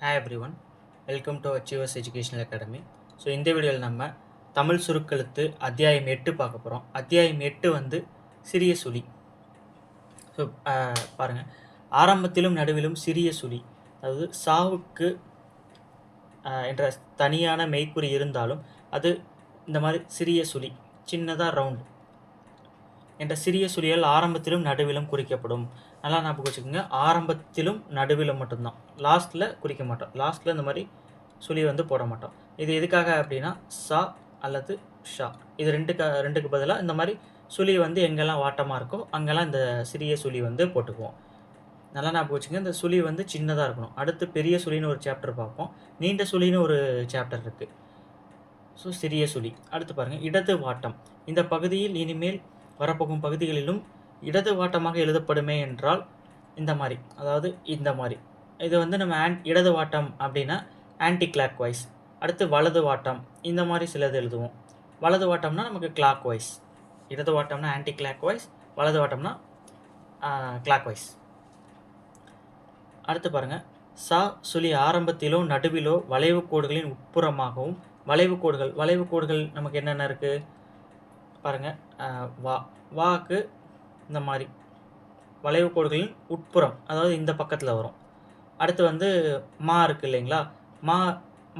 Hi everyone welcome to achievers educational academy so இந்த வீடியோவில் நம்ம தமிழ் சுருக்கெழுத்து அத்தியாயம் எட்டு பார்க்க போகிறோம் அத்தியாயம் எட்டு வந்து சிறிய சுழி. ஸோ பாருங்கள் ஆரம்பத்திலும் நடுவிலும் சிறிய சுழி. அதாவது சாவுக்கு என்ற தனியான மெய்க்குறி இருந்தாலும் அது இந்த மாதிரி சிறிய சுழி சின்னதாக ரவுண்ட் என்ற சிறிய சுழியால் ஆரம்பத்திலும் நடுவிலும் குறிக்கப்படும். நல்லா ஞாபகம் வச்சுக்கோங்க. ஆரம்பத்திலும் நடுவிலும் மட்டும்தான். லாஸ்ட்டில் குறிக்க மாட்டோம். லாஸ்ட்டில் இந்த மாதிரி சுழி வந்து போட மாட்டோம். இது எதுக்காக அப்படின்னா சா அல்லது ஷா. இது ரெண்டுக்கு ரெண்டுக்கு பதிலாக இந்த மாதிரி சுழி வந்து எங்கெல்லாம் வாட்டமாக இருக்கோ அங்கெல்லாம் இந்த சிறிய சுழி வந்து போட்டுக்குவோம். நல்லா ஞாபகம் வச்சுங்க இந்த சுழி வந்து சின்னதாக இருக்கணும். அடுத்து பெரிய சுழின்னு ஒரு சாப்டர் பார்ப்போம். நீண்ட சுழின்னு ஒரு சாப்டர் இருக்குது ஸோ சிறிய சுழி. அடுத்து பாருங்கள் இடது வாட்டம். இந்த பகுதியில் இனிமேல் வரப்போகும் பகுதிகளிலும் இடது வாட்டமாக எழுதப்படுமே என்றால் இந்த மாதிரி அதாவது இந்த மாதிரி. இது வந்து நம்ம ஆன் இடது வாட்டம் அப்படின்னா ஆன்டி கிளாக் வைஸ் அடுத்து வலது வாட்டம் இந்த மாதிரி சிலது எழுதுவோம். வலது வாட்டம்னா நமக்கு கிளாக் வைஸ் இடது வாட்டம்னா ஆன்டி கிளாக் வைஸ் வலது வாட்டம்னா கிளாக் வைஸ் அடுத்து பாருங்கள் சா சுழி ஆரம்பத்திலோ நடுவிலோ வளைவு கோடுகளின் உட்புறமாகவும் வளைவு கோடுகள் வளைவு கோடுகள் நமக்கு என்னென்ன இருக்குது பாருங்கள் வா வாக்கு இந்த மாதிரி. வளைவு கோடுகளின் உட்புறம் அதாவது இந்த பக்கத்தில் வரும். அடுத்து வந்து மா இருக்குது இல்லைங்களா? மா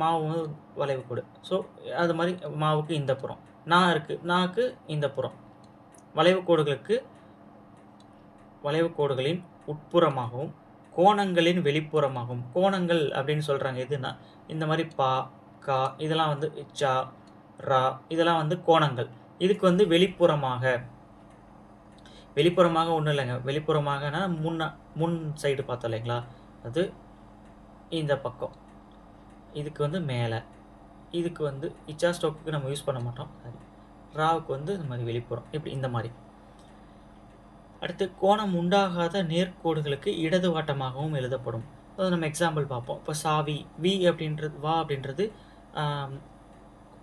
மாவு வளைவு கோடு. ஸோ அது மாதிரி மாவுக்கு இந்த புறம். நா இருக்குது நாக்கு இந்த புறம். வளைவு கோடுகளுக்கு வளைவு கோடுகளின் உட்புறமாகவும் கோணங்களின் வெளிப்புறமாகவும் கோணங்கள் அப்படின்னு சொல்கிறாங்க எதுனா இந்த மாதிரி பா கா இதெல்லாம் வந்து சா ரா இதெல்லாம் வந்து கோணங்கள். இதுக்கு வந்து வெளிப்புறமாக வெளிப்புறமாக ஒன்றும் இல்லைங்க. வெளிப்புறமாகனா முன்ன முன் சைடு பார்த்தோம் இல்லைங்களா? அது இந்த பக்கம். இதுக்கு வந்து மேலே. இதுக்கு வந்து இச்சா ஸ்டோக்கு நம்ம யூஸ் பண்ண மாட்டோம். சாரி ராவுக்கு வந்து இந்த மாதிரி வெளிப்புறம். இப்படி இந்த மாதிரி. அடுத்து கோணம் உண்டாகாத நேர்கோடுகளுக்கு இடது வாட்டமாகவும் எழுதப்படும். அதாவது நம்ம எக்ஸாம்பிள் பார்ப்போம். இப்போ சாவி வி அப்படின்றது வா அப்படின்றது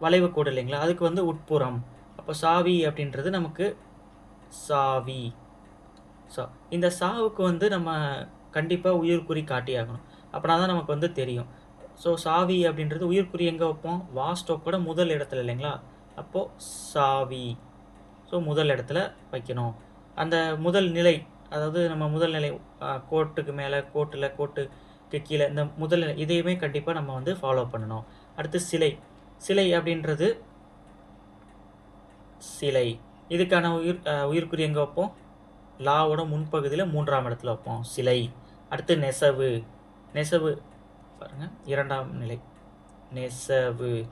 வளைவு கோடு இல்லைங்களா? அதுக்கு வந்து உட்புறம். அப்போ சாவி அப்படின்றது நமக்கு சாவி. சா இந்த சாவுக்கு வந்து நம்ம கண்டிப்பாக உயிர்குறி காட்டியாகணும் அப்படின்னா தான் நமக்கு வந்து தெரியும். ஸோ சாவி அப்படின்றது உயிர்குறி எங்கே வைப்போம்? வாஸ்டோக்கோட முதல் இடத்துல இல்லைங்களா? அப்போது சாவி. ஸோ முதல் இடத்துல வைக்கணும். அந்த முதல் நிலை அதாவது நம்ம முதல் நிலை கோட்டுக்கு மேலே கோட்டில் கோட்டுக்கு கீழே இந்த முதல் நிலை இதையுமே கண்டிப்பாக நம்ம வந்து ஃபாலோ பண்ணணும். அடுத்து சிலை. சிலை அப்படின்றது சிலை. இதுக்கான உயிர் உயிர்க்குறி எங்கே வைப்போம்? லாவோட முன்பகுதியில் மூன்றாம் இடத்துல வைப்போம். சிலை. அடுத்து நெசவு. நெசவு பாருங்கள் இரண்டாம் நிலை. நெசவு.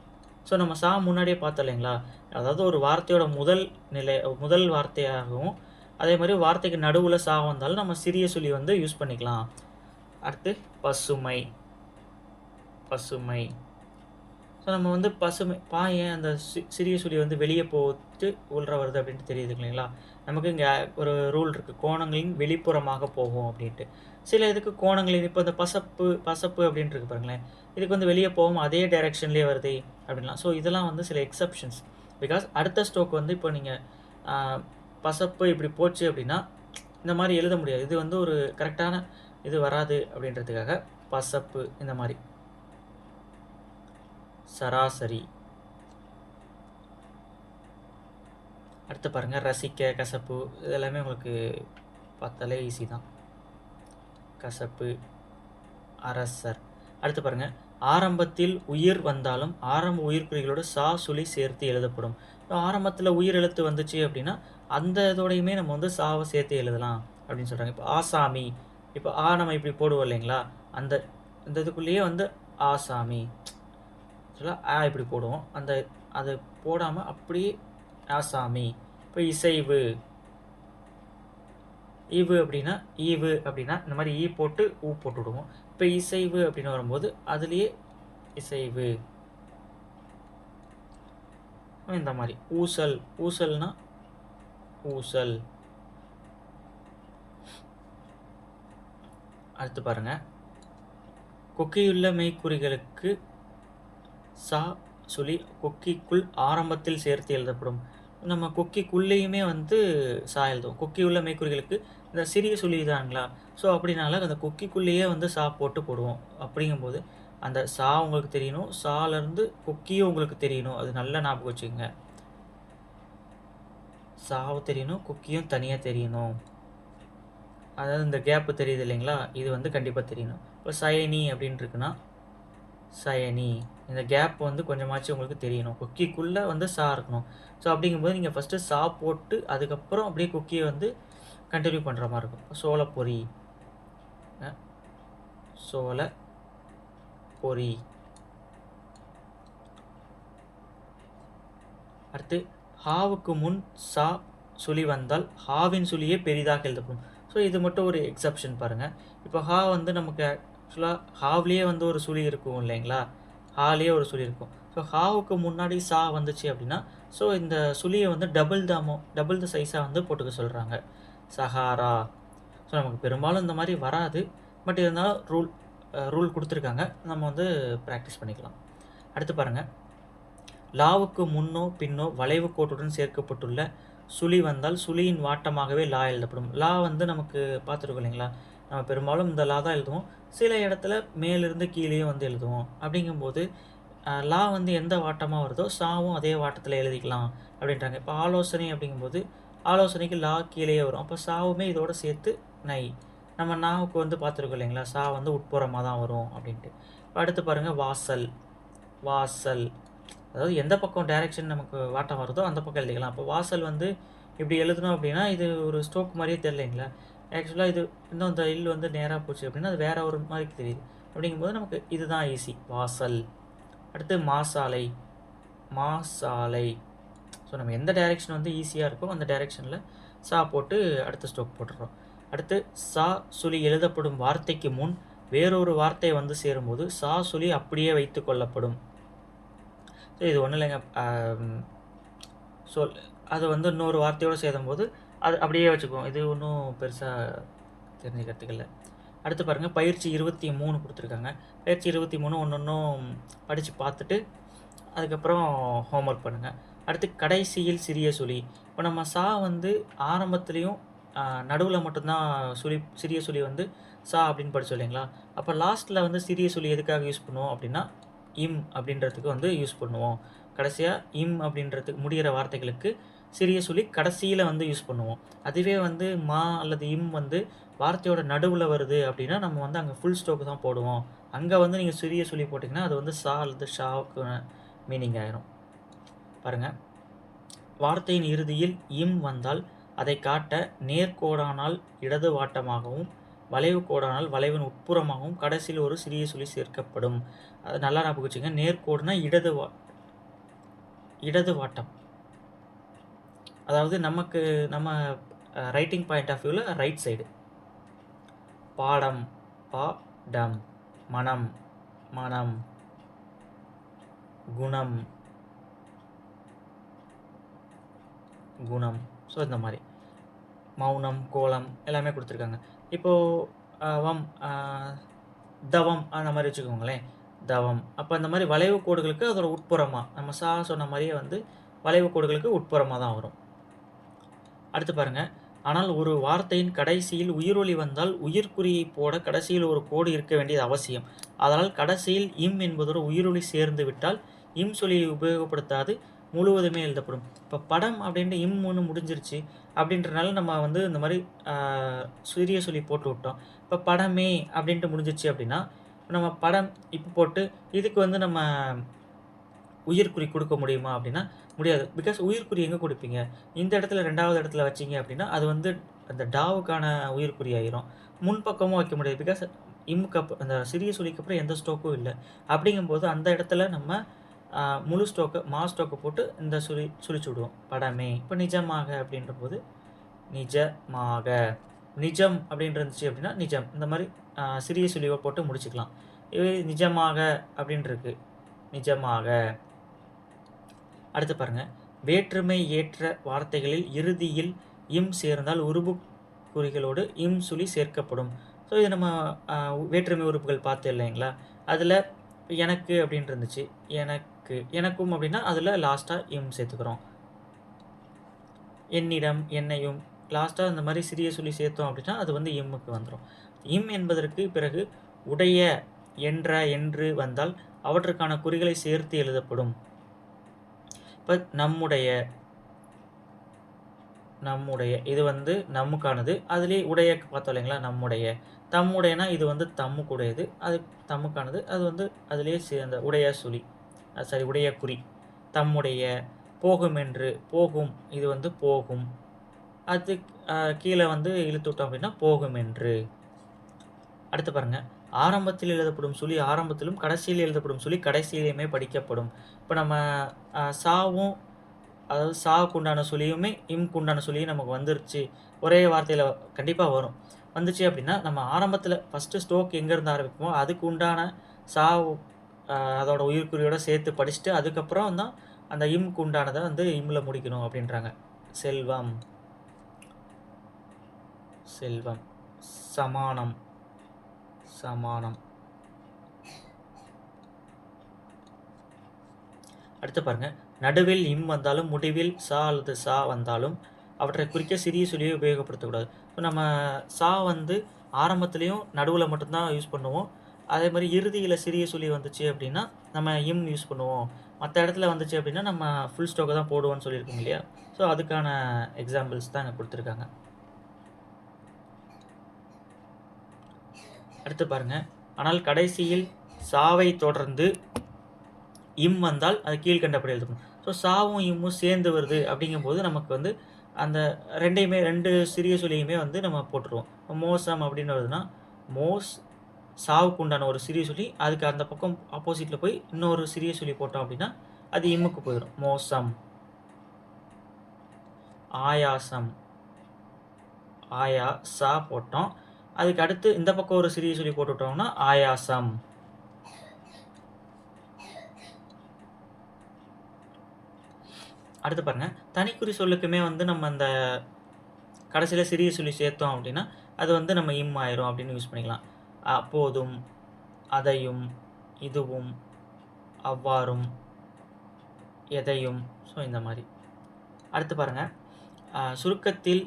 ஸோ நம்ம சா முன்னாடியே பார்த்தோம் இல்லைங்களா? அதாவது ஒரு வார்த்தையோட முதல் நிலை முதல் வார்த்தையாகவும் அதே மாதிரி வார்த்தைக்கு நடுவில் சா வந்தாலும் நம்ம சிறிய சொல்லி வந்து யூஸ் பண்ணிக்கலாம். அடுத்து பசுமை. பசுமை. நம்ம வந்து பசுமை பாயன் அந்த சி- சிறிய சுழி வந்து வெளியே போட்டு உள்ற வருது அப்படின்ட்டு தெரியுது இல்லைங்களா? நமக்கு இங்கே ஒரு ரூல் இருக்குது கோணங்களின் வெளிப்புறமாக போகும் அப்படின்ட்டு. சில இதுக்கு கோணங்களின் இப்போ இந்த பசப்பு பசப்பு அப்படின்ட்டு இருக்கு பாருங்களேன். இதுக்கு வந்து வெளியே போகும் அதே டைரெக்ஷன்லேயே வருது அப்படின்லாம். ஸோ இதெல்லாம் வந்து சில எக்ஸப்ஷன்ஸ் பிகாஸ் அடுத்த ஸ்ட்ரோக் வந்து இப்போ நீங்கள் பசப்பு இப்படி போச்சு அப்படின்னா இந்த மாதிரி எழுத முடியாது. இது வந்து ஒரு கரெக்டான இது வராது அப்படின்றதுக்காக பசப்பு இந்த மாதிரி. சராசரி. அடுத்து பாருங்கள் ரசிக்க கசப்பு இதெல்லாமே உங்களுக்கு பார்த்தாலே ஈஸி தான். கசப்பு அரசர். அடுத்து பாருங்கள் ஆரம்பத்தில் உயிர் வந்தாலும் ஆரம்ப உயிர்க்குறிகளோடு சா சுழி சேர்த்து எழுதப்படும். ஆரம்பத்தில் உயிர் எழுத்து வந்துச்சு அப்படின்னா அந்த இதோடையுமே நம்ம வந்து சாவை சேர்த்து எழுதலாம் அப்படின்னு சொல்கிறாங்க இப்போ ஆசாமி இப்போ ஆ நம்ம இப்படி போடுவோம் இல்லைங்களா? அந்த இந்த இதுக்குள்ளேயே வந்து ஆசாமி. இடத்துல ஆ இப்படி போடுவோம். அந்த அதை போடாமல் அப்படியே ஆசாமி. இப்போ இசைவு. ஈவு அப்படின்னா ஈவு அப்படின்னா இந்த மாதிரி ஈ போட்டு ஊ போட்டு விடுவோம். இப்போ இசைவு அப்படின்னு வரும்போது அதுலேயே இசைவு. இந்த மாதிரி. ஊசல். ஊசல்னா ஊசல். அடுத்து பாருங்க. கொக்கியுள்ள மெய்க்குறிகளுக்கு சா சொல்லி கொக்கிக்குள் ஆரம்பத்தில் சேர்த்து எழுதப்படும். நம்ம கொக்கிக்குள்ளேயுமே வந்து சா எழுதுவோம். கொக்கி உள்ள மெய்க்குறிகளுக்கு இந்த சிறிய சுழி தானுங்களா ஸோ அப்படினால அந்த கொக்கிக்குள்ளேயே வந்து சா போட்டு போடுவோம். அப்படிங்கும்போது அந்த சா உங்களுக்கு தெரியணும். சாலேருந்து கொக்கியும் உங்களுக்கு தெரியணும். அது நல்லா ஞாபகம் வச்சுக்கோங்க. சாவும் தெரியணும் குக்கியும் தனியாக தெரியணும். அதாவது இந்த கேப்பு தெரியுது இல்லைங்களா? இது வந்து கண்டிப்பாக தெரியணும். இப்போ சயனி அப்படின்னு இருக்குன்னா சயனி. இந்த கேப் வந்து கொஞ்சமாச்சும் உங்களுக்கு தெரியணும். குக்கிக்குள்ளே வந்து சா இருக்கணும். ஸோ அப்படிங்கும்போது நீங்கள் ஃபஸ்ட்டு சா போட்டு அதுக்கப்புறம் அப்படியே குக்கியை வந்து கண்டினியூ பண்ணுற மாதிரி இருக்கும். சோள பொரி சோள பொரி அடுத்து ஹாவுக்கு முன் சா சுழி வந்தால் ஹாவின் சுழியே பெரிதாக எழுதப்படும். ஸோ இது மட்டும் ஒரு எக்ஸப்ஷன் பாருங்கள் இப்போ ஹா வந்து நமக்கு ஆக்சுவலாக ஹாவ்லேயே வந்து ஒரு சுழி இருக்கும் இல்லைங்களா? ஹாலேயே ஒரு சுழி இருக்கும். ஸோ ஹாவுக்கு முன்னாடி சா வந்துச்சு அப்படின்னா ஸோ இந்த சுழியை வந்து டபுள் த அமௌ டபுள் த சைஸாக வந்து போட்டுக்க சொல்கிறாங்க சஹாரா. ஸோ நமக்கு பெரும்பாலும் இந்த மாதிரி வராது. பட் இருந்தாலும் ரூல் ரூல் கொடுத்துருக்காங்க. நம்ம வந்து ப்ராக்டிஸ் பண்ணிக்கலாம். அடுத்து பாருங்கள் லாவுக்கு முன்னோ பின்னோ வளைவு கோட்டுடன் சேர்க்கப்பட்டுள்ள சுழி வந்தால் சுழியின் வாட்டமாகவே லா எழுதப்படும். லா வந்து நமக்கு பார்த்துருக்கோம் இல்லைங்களா? நம்ம பெரும்பாலும் இந்த லா தான் எழுதுவோம். சில இடத்துல மேலிருந்து கீழேயும் வந்து எழுதுவோம். அப்படிங்கும்போது லா வந்து எந்த வாட்டமாக வருதோ சாவும் அதே வாட்டத்தில் எழுதிக்கலாம் அப்படின்றாங்க. இப்போ ஆலோசனை அப்படிங்கும்போது ஆலோசனைக்கு லா கீழேயே வரும். அப்போ சாவுமே இதோட சேர்த்து நை. நம்ம நாவுக்கு வந்து பார்த்துருக்கோம் இல்லைங்களா? சா வந்து உட்புறமாக தான் வரும் அப்படின்ட்டு. அடுத்து பாருங்கள் வாசல். வாசல். அதாவது எந்த பக்கம் டைரெக்ஷன் நமக்கு வாட்டம் வருதோ அந்த பக்கம் எழுதிக்கலாம். அப்போ வாசல் வந்து இப்படி எழுதணும் அப்படின்னா இது ஒரு ஸ்டோக் மாதிரியே தெரியலைங்களா? ஆக்சுவலாக இது இன்னும் இந்த இல் வந்து நேராக போச்சு அப்படின்னா அது வேறு ஒரு மாதிரி தெரியுது. அப்படிங்கும்போது நமக்கு இதுதான் ஈஸி வாசல். அடுத்து மாசாலை. மாசாலை. ஸோ நம்ம எந்த டைரெக்ஷன் வந்து ஈஸியாக இருக்கோ அந்த டைரெக்ஷனில் சா போட்டு அடுத்த ஸ்டோக் போட்டுடுறோம் அடுத்து சா சுழி எழுதப்படும் வார்த்தைக்கு முன் வேறொரு வார்த்தை வந்து சேரும்போது சா சுழி அப்படியே வைத்து கொள்ளப்படும். ஸோ இது ஒன்றும் இல்லைங்க. சொல் அது வந்து இன்னொரு வார்த்தையோடு சேரும்போது அது அப்படியே வச்சுக்குவோம். இது ஒன்றும் பெருசாக தெரிஞ்சுக்கிறதுக்கு இல்லை அடுத்து பாருங்கள் பயிற்சி இருபத்தி மூணு கொடுத்துருக்காங்க. பயிற்சி இருபத்தி மூணு ஒன்று ஒன்றும் படித்து பார்த்துட்டு அதுக்கப்புறம் ஹோம்ஒர்க் பண்ணுங்கள் அடுத்து கடைசியில் சிறிய சுழி. இப்போ நம்ம சா வந்து ஆரம்பத்துலேயும் நடுவில் மட்டும்தான் சுழி சிறிய சுழி வந்து சா அப்படின்னு படிச்சோம் இல்லைங்களா? அப்போ லாஸ்ட்டில் வந்து சிறிய சுழி எதுக்காக யூஸ் பண்ணுவோம் அப்படின்னா இம் அப்படின்றதுக்கு வந்து யூஸ் பண்ணுவோம். கடைசியாக இம் அப்படின்றதுக்கு முடிகிற வார்த்தைகளுக்கு சிறிய சொல்லி கடைசியில் வந்து யூஸ் பண்ணுவோம். அதுவே வந்து மா அல்லது இம் வந்து வார்த்தையோட நடுவில் வருது அப்படின்னா நம்ம வந்து அங்கே ஃபுல் ஸ்டோக்கு தான் போடுவோம். அங்கே வந்து நீங்கள் சிறிய சொல்லி போட்டிங்கன்னா அது வந்து சா அல்லது ஷாவுக்கு மீனிங் ஆயிரும். பாருங்கள் வார்த்தையின் இறுதியில் இம் வந்தால் அதை காட்ட நேர்கோடானால் இடது வாட்டமாகவும் வளைவு கோடானால் வளைவின் உட்புறமாகவும் கடைசியில் ஒரு சிறிய சுழி சேர்க்கப்படும். அது நல்லா ஞாபகம் வச்சுங்க நேர்கோடுனா இடது வா இடது வாட்டம். அதாவது நமக்கு நம்ம ரைட்டிங் பாயிண்ட் ஆஃப் வியூவில் ரைட் சைடு பாடம் பா டம் மனம் மனம் குணம் குணம். ஸோ இந்த மாதிரி. மௌனம் கோலம் எல்லாமே கொடுத்துருக்காங்க. இப்போது வம் தவம் அந்த மாதிரி வச்சுக்கோங்களேன். தவம். அப்போ இந்த மாதிரி வளைவு கோடுகளுக்கு அதோட உட்புறமாக நம்ம சா சொன்ன மாதிரியே வந்து வளைவு கோடுகளுக்கு உட்புறமாக தான் வரும். அடுத்து பாருங்கள் ஆனால் ஒரு வார்த்தையின் கடைசியில் உயிரொலி வந்தால் உயிர்க்குறியை போட கடைசியில் ஒரு கோடு இருக்க வேண்டியது அவசியம். அதனால் கடைசியில் இம் என்பதோடு உயிரொலி சேர்ந்து விட்டால் இம் சொல்லியை உபயோகப்படுத்தாது முழுவதுமே எழுதப்படும். இப்போ படம் அப்படின்ட்டு இம் ஒன்று முடிஞ்சிருச்சு அப்படின்றனால நம்ம வந்து இந்த மாதிரி சிறிய சொல்லி போட்டு விட்டோம். இப்போ படமே அப்படின்ட்டு முடிஞ்சிருச்சு அப்படின்னா நம்ம படம் இப்போ போட்டு இதுக்கு வந்து நம்ம உயிர்க்குறி கொடுக்க முடியுமா அப்படின்னா முடியாது. பிகாஸ் உயிர்க்குறி எங்கே கொடுப்பீங்க? இந்த இடத்துல ரெண்டாவது இடத்துல வச்சீங்க அப்படின்னா அது வந்து அந்த டாவுக்கான உயிர்க்குறி ஆயிரும். முன்பக்கமும் வைக்க முடியாது. பிகாஸ் இம்முக்கு அப்புறம் அந்த சிறிய சுழிக்கு அப்புறம் எந்த ஸ்டோக்கும் இல்லை. அப்படிங்கும்போது அந்த இடத்துல நம்ம முழு ஸ்டோக்கு மா ஸ்டோக்கை போட்டு இந்த சுழி சுழிச்சு விடுவோம். படமே. இப்போ நிஜமாக அப்படின்ற போது நிஜமாக. நிஜம் அப்படின்னு இருந்துச்சு அப்படின்னா நிஜம். இந்த மாதிரி சிறிய சுழிவை போட்டு முடிச்சுக்கலாம். இது நிஜமாக அப்படின்னு இருக்கு நிஜமாக. அடுத்து பாருங்க. வேற்றுமை ஏற்ற வார்த்தைகளில் இறுதியில் இம் சேர்ந்தால் உருபு குறிகளோடு இம் சுழி சேர்க்கப்படும். ஸோ இது நம்ம வேற்றுமை உறுப்புகள் பார்த்து இல்லைங்களா? அதில் எனக்கு அப்படின்ட்டு இருந்துச்சு எனக்கு எனக்கும் அப்படின்னா அதில் லாஸ்ட்டாக இம் சேர்த்துக்கிறோம். என்னிடம் என்னையும் லாஸ்ட்டாக இந்த மாதிரி சிறிய சொல்லி சேர்த்தோம் அப்படின்னா அது வந்து இம்முக்கு வந்துடும் இம் என்பதற்கு பிறகு உடைய என்ற என்று வந்தால் அவற்றுக்கான குறிகளை சேர்த்து எழுதப்படும். இப்போ நம்முடைய நம்முடைய இது வந்து நமக்கானது அதுலேயே உடைய பார்த்தோம் இல்லைங்களா? நம்முடைய. தம்முடையனா இது வந்து தம்முக்குடையது. அது தம்முக்கானது. அது வந்து அதுலேயே அந்த உடைய சுழி சாரி உடைய குறி. தம்முடைய போகும் என்று போகும் இது வந்து போகும். அது கீழே வந்து இழுத்து விட்டோம் அப்படின்னா போகும் என்று. அடுத்து பாருங்க. ஆரம்பத்தில் எழுதப்படும் சொல்லி ஆரம்பத்திலும் கடைசியில் எழுதப்படும் சொல்லி கடைசியிலையுமே படிக்கப்படும். இப்போ நம்ம சாவும் அதாவது சாவுக்கு உண்டான சொல்லியுமே இம்க்கு உண்டான சொல்லியும் நமக்கு வந்துருச்சு. ஒரே வார்த்தையில் கண்டிப்பாக வரும். வந்துச்சு அப்படின்னா நம்ம ஆரம்பத்தில் ஃபஸ்ட்டு ஸ்டோக் எங்கேருந்து ஆரம்பிப்போமோ அதுக்கு உண்டான சாவு அதோட உயிர்க்குறியோட சேர்த்து படிச்சுட்டு அதுக்கப்புறம் தான் அந்த இம்க்கு உண்டானதை வந்து இம்மில் முடிக்கணும் அப்படின்றாங்க. செல்வம். செல்வம். சமானம். சமானம். அடுத்து பாருங்க. நடுவில் இம் வந்தாலும் முடிவில் சா அல்லது சா வந்தாலும் அவற்றை குறிக்க சிறிய சொல்லியை உபயோகப்படுத்தக்கூடாது. இப்போ நம்ம சா வந்து ஆரம்பத்துலேயும் நடுவில் மட்டும்தான் யூஸ் பண்ணுவோம். அதே மாதிரி இறுதியில் சிறிய சொல்லி வந்துச்சு அப்படின்னா நம்ம இம் யூஸ் பண்ணுவோம். மற்ற இடத்துல வந்துச்சு அப்படின்னா நம்ம ஃபுல் ஸ்டோக்கை தான் போடுவோம்னு சொல்லியிருக்கோம் இல்லையா? ஸோ அதுக்கான எக்ஸாம்பிள்ஸ் தான் இங்கே கொடுத்துருக்காங்க. அடுத்து பாருங்க. ஆனால் கடைசியில் சாவை தொடர்ந்து இம் வந்தால் அது கீழ்கண்டபடி எழுதணும் ஸோ சாவும் இம்மும் சேர்ந்து வருது அப்படிங்கும்போது நமக்கு வந்து அந்த ரெண்டையுமே ரெண்டு சிறிய சொல்லியுமே வந்து நம்ம போட்டுருவோம். மோசம் அப்படின்னு வருதுன்னா மோஸ் சாவுக்கு உண்டான ஒரு சிறிய சொல்லி அதுக்கு அந்த பக்கம் ஆப்போசிட்டில் போய் இன்னொரு சிறிய சொல்லி போட்டோம் அப்படின்னா அது இம்முக்கு போயிடும். மோசம். ஆயாசம். ஆயா சா போட்டோம். அதுக்கு அடுத்து இந்த பக்கம் ஒரு சிறிய சொல்லி போட்டுவிட்டோம்னா ஆயாசம். அடுத்து பாருங்க. தனிக்குறி சொல்லுக்குமே வந்து நம்ம அந்த கடைசியில் சிறிய சொல்லி சேர்த்தோம் அப்படின்னா அது வந்து நம்ம இம் ஆயிரும் அப்படின்னு யூஸ் பண்ணிக்கலாம். அப்போதும் அதையும் இதுவும் அவ்வாறும் எதையும். ஸோ இந்த மாதிரி. அடுத்து பாருங்கள் சுருக்கத்தில்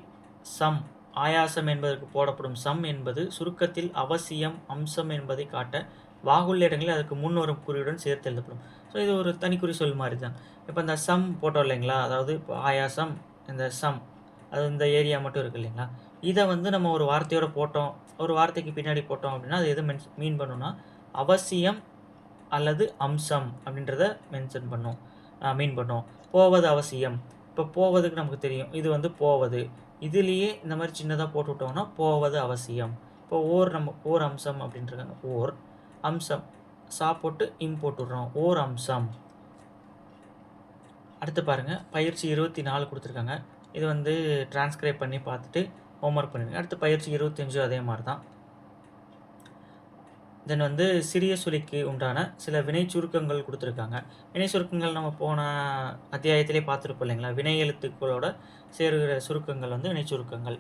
சம். ஆயாசம் என்பதற்கு போடப்படும் சம் என்பது சுருக்கத்தில் அவசியம் அம்சம் என்பதை காட்ட வாகுள்ள இடங்களில் அதுக்கு முன்வரும் குறியுடன் சேர்த்து எழுதப்படும். ஸோ இது ஒரு தனிக்குறி சொல் மாதிரி தான். இப்போ இந்த சம் போட்டோம் இல்லைங்களா? அதாவது இப்போ ஆயாசம் இந்த சம் அது இந்த ஏரியா மட்டும் இருக்குது இல்லைங்களா? இதை வந்து நம்ம ஒரு வார்த்தையோட போட்டோம் ஒரு வார்த்தைக்கு பின்னாடி போட்டோம் அப்படின்னா அது எது மென்ஸ் மீன் பண்ணுன்னா அவசியம் அல்லது அம்சம் அப்படின்றத மென்ஷன் பண்ணும் மீன் பண்ணும். போவது அவசியம். இப்போ போவதுக்கு நமக்கு தெரியும் இது வந்து போவது. இதுலேயே இந்த மாதிரி சின்னதாக போட்டு விட்டோம்னா போவது அவசியம். இப்போ ஓர் நம்ம ஓர் அம்சம் அப்படின்றாங்க ஓர் அம்சம். சா போட்டு இம் போட்டுடுறோம் ஓர் அம்சம். அடுத்து பாருங்கள் பயிற்சி இருபத்தி நாலு கொடுத்துருக்காங்க. இது வந்து டிரான்ஸ்கிரைப் பண்ணி பார்த்துட்டு ஹோம்ஒர்க் பண்ணிடுங்க அடுத்து பயிற்சி இருபத்தஞ்சும் அதே மாதிரி தான். தென் வந்து சிறிய சுழிக்கு உண்டான சில வினை சுருக்கங்கள் கொடுத்துருக்காங்க. வினை சுருக்கங்கள் நம்ம போன அத்தியாயத்திலே பார்த்துருப்போம் இல்லைங்களா? வினை எழுத்துக்களோட சேருகிற சுருக்கங்கள் வந்து வினை சுருக்கங்கள்.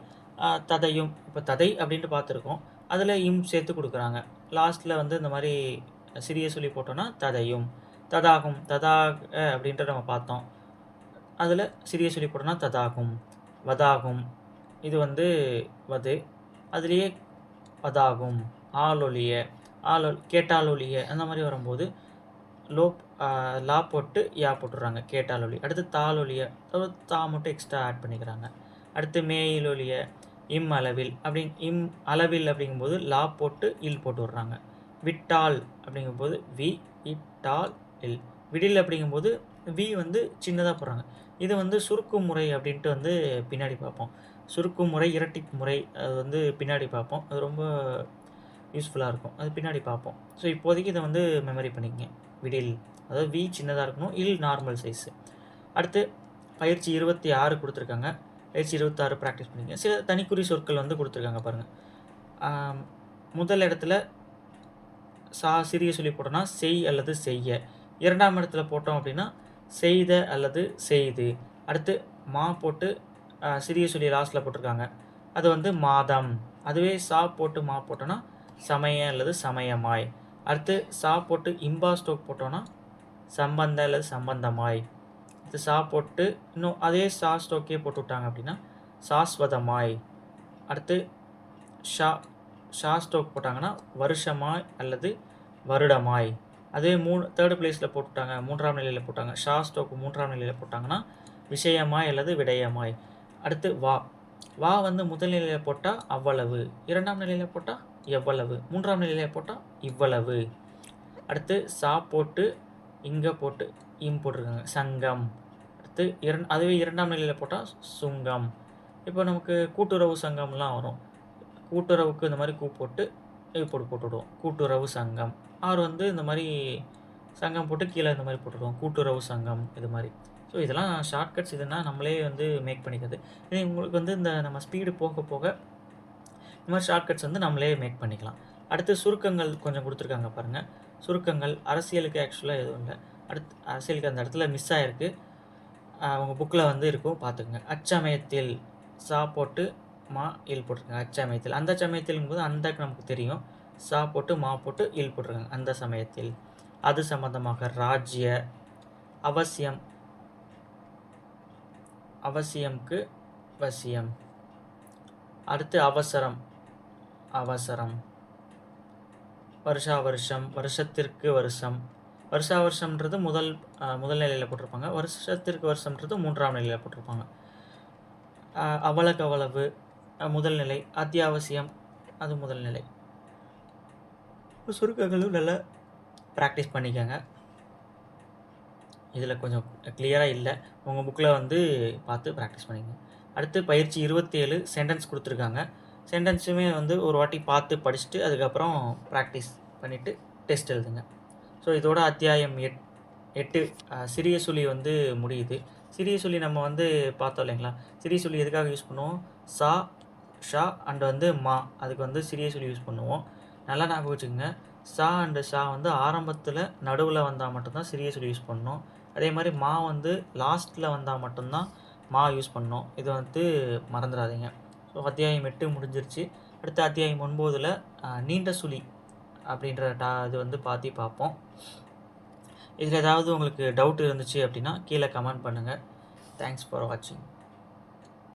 ததையும் இப்போ ததை அப்படின்ட்டு பார்த்துருக்கோம். அதில் இம் சேர்த்து கொடுக்குறாங்க. லாஸ்ட்டில் வந்து இந்த மாதிரி சிறிய சொல்லி போட்டோன்னா ததையும் ததாகும் ததாக அப்படின்ட்டு நம்ம பார்த்தோம். அதில் சிறிய சொல்லி போட்டோன்னா ததாகும் வதாகும். இது வந்து வது. அதுலேயே வதாகும் ஆளொலிய ஆளொல் கேட்டாலொலிய அந்த மாதிரி வரும்போது லோ லா போட்டு யா போட்டுடுறாங்க கேட்டாலொலி அடுத்து தாளொலிய தா மட்டும் எக்ஸ்ட்ரா ஆட் பண்ணிக்கிறாங்க. அடுத்து மேயிலொலிய இம் அளவில் அப்படி இம் அளவில் அப்படிங்கும்போது லா போட்டு இல் போட்டு விட்றாங்க விட்டால் அப்படிங்கும்போது வி இட்டால் இல். விடில் அப்படிங்கும்போது வி வந்து சின்னதாக போடுறாங்க. இது வந்து சுருக்கு முறை அப்படின்ட்டு வந்து பின்னாடி பார்ப்போம். சுருக்கு முறை இரட்டிப்பு முறை அது வந்து பின்னாடி பார்ப்போம். அது ரொம்ப யூஸ்ஃபுல்லாக இருக்கும். அது பின்னாடி பார்ப்போம். ஸோ இப்போதைக்கு இதை வந்து மெமரி பண்ணிக்கங்க. விடில் அதாவது வி சின்னதாக இருக்கணும். இல் நார்மல் சைஸு அடுத்து பயிற்சி இருபத்தி ஆறு கொடுத்துருக்காங்க. பயிற்சி இருபத்தாறு ப்ராக்டிஸ் பண்ணிங்க சில தனிக்குறி சொற்கள் வந்து கொடுத்துருக்காங்க பாருங்கள் முதல் இடத்துல சா சிறிய சொல்லி போட்டோம்னா செய் அல்லது செய்ய. இரண்டாம் இடத்துல போட்டோம் அப்படின்னா செய்த அல்லது செய்து. அடுத்து மா போட்டு சிறிய சொல்லி லாஸ்ட்டில் போட்டிருக்காங்க. அது வந்து மாதம். அதுவே சா போட்டு மா போட்டோன்னா சமய அல்லது சமயமாய். அடுத்து சா போட்டு இம்பா ஸ்டோக் போட்டோன்னா சம்பந்த அல்லது சம்பந்தமாய். அடுத்து சா போட்டு இன்னும் அதே சா ஸ்டோக்கே போட்டு விட்டாங்க அப்படின்னா சாஸ்வதமாய். அடுத்து ஷா ஷா ஸ்டோக் போட்டாங்கன்னா வருஷமாய் அல்லது வருடமாய். அதே மூணு தேர்டு பிளேஸில் போட்டுட்டாங்க மூன்றாம் நிலையில் போட்டாங்க ஷா ஸ்டோக் மூன்றாம் நிலையில் போட்டாங்கன்னா விஷயமாய் அல்லது விடயமாய். அடுத்து வா. வா வந்து முதல் நிலையில் போட்டால் அவ்வளவு. இரண்டாம் நிலையில் போட்டால் எவ்வளவு? மூன்றாம் நிலையில் போட்டால் இவ்வளவு. அடுத்து சா போட்டு இங்கே போட்டு இம் போட்டிருக்காங்க. சங்கம். அடுத்து இரண் அதுவே இரண்டாம் நிலையில் போட்டால் சுங்கம். இப்போ நமக்கு கூட்டுறவு சங்கம்லாம் வரும். கூட்டுறவுக்கு இந்த மாதிரி கூ போட்டு இது போட்டு போட்டுவிடுவோம் கூட்டுறவு சங்கம். ஆர் வந்து இந்த மாதிரி சங்கம் போட்டு கீழே இந்த மாதிரி போட்டுடுவோம். கூட்டுறவு சங்கம் இது மாதிரி. ஸோ இதெல்லாம் ஷார்ட்கட்ஸ் இதுனா நம்மளே வந்து மேக் பண்ணிக்கிறது. இது உங்களுக்கு வந்து இந்த நம்ம ஸ்பீடு போக போக இந்த மாதிரி ஷார்ட்கட்ஸ் வந்து நம்மளே மேக் பண்ணிக்கலாம். அடுத்து சுருக்கங்கள் கொஞ்சம் கொடுத்துருக்காங்க பாருங்கள் சுருக்கங்கள் அரசியலுக்கு ஆக்சுவலாக எதுவும் இல்லை. அடுத்து அரசியலுக்கு அந்த இடத்துல மிஸ் ஆகிருக்கு அவங்க புக்கில் வந்து இருக்கும் பார்த்துக்குங்க. அச்சமயத்தில் சா போட்டு மா இல் போட்டிருக்காங்க. அச்சமயத்தில். அந்த சமயத்திலும் போது அந்த நமக்கு தெரியும். சா போட்டு மா போட்டு இல் போட்டிருக்காங்க. அந்த சமயத்தில். அது சம்மந்தமாக ராஜ்ய அவசியம். அவசியம்க்கு வசியம். அடுத்து அவசரம். அவசரம். வருஷா வருஷம் வருஷத்திற்கு வருஷம். வருஷா வருஷம்ன்றது முதல் முதல் நிலையில் போட்டிருப்பாங்க. வருஷத்திற்கு வருஷம்ன்றது மூன்றாம் நிலையில் போட்டிருப்பாங்க. அஹ், அவ்வளவு முதல் நிலை. அத்தியாவசியம் அது முதல் நிலை. சுருக்கங்களும் நல்லா ப்ராக்டிஸ் பண்ணிக்கோங்க. இதில் கொஞ்சம் கிளியராக இல்லை. உங்கள் புக்கில் வந்து பார்த்து ப்ராக்டிஸ் பண்ணிக்கோங்க. அடுத்து பயிற்சி இருபத்தேழு சென்டென்ஸ் கொடுத்துருக்காங்க. சென்டென்ஸுமே வந்து ஒரு வாட்டி பார்த்து படிச்சுட்டு அதுக்கப்புறம் ப்ராக்டிஸ் பண்ணிவிட்டு டெஸ்ட் எழுதுங்க. ஸோ இதோட அத்தியாயம் எட் எட்டு சிறிய சுழி வந்து முடியுது. சிறிய சுழி நம்ம வந்து பார்த்தோம் இல்லைங்களா? சிறிய சுழி எதுக்காக யூஸ் பண்ணுவோம்? சா ஷா அண்ட் வந்து மா. அதுக்கு வந்து சிறிய சுழி யூஸ் பண்ணுவோம். நல்லா ஞாபகம் வச்சுக்கோங்க. சா அண்டு ஷா வந்து ஆரம்பத்தில் நடுவில் வந்தால் மட்டும்தான் சிறிய சுழி யூஸ் பண்ணணும். அதே மாதிரி மா வந்து லாஸ்ட்டில் வந்தால் மட்டும்தான் மா யூஸ் பண்ணோம் இது வந்து மறந்துடாதீங்க. அத்தியாயம் எட்டு முடிஞ்சிருச்சு. அடுத்த அத்தியாயம் ஒன்பதில் நீண்ட சுழி அப்படின்ற டா இது வந்து பார்த்து பார்ப்போம் இதில் ஏதாவது உங்களுக்கு டவுட் இருந்துச்சு அப்படின்னா கீழே கமெண்ட் பண்ணுங்கள் தேங்க்ஸ் ஃபார் வாட்சிங்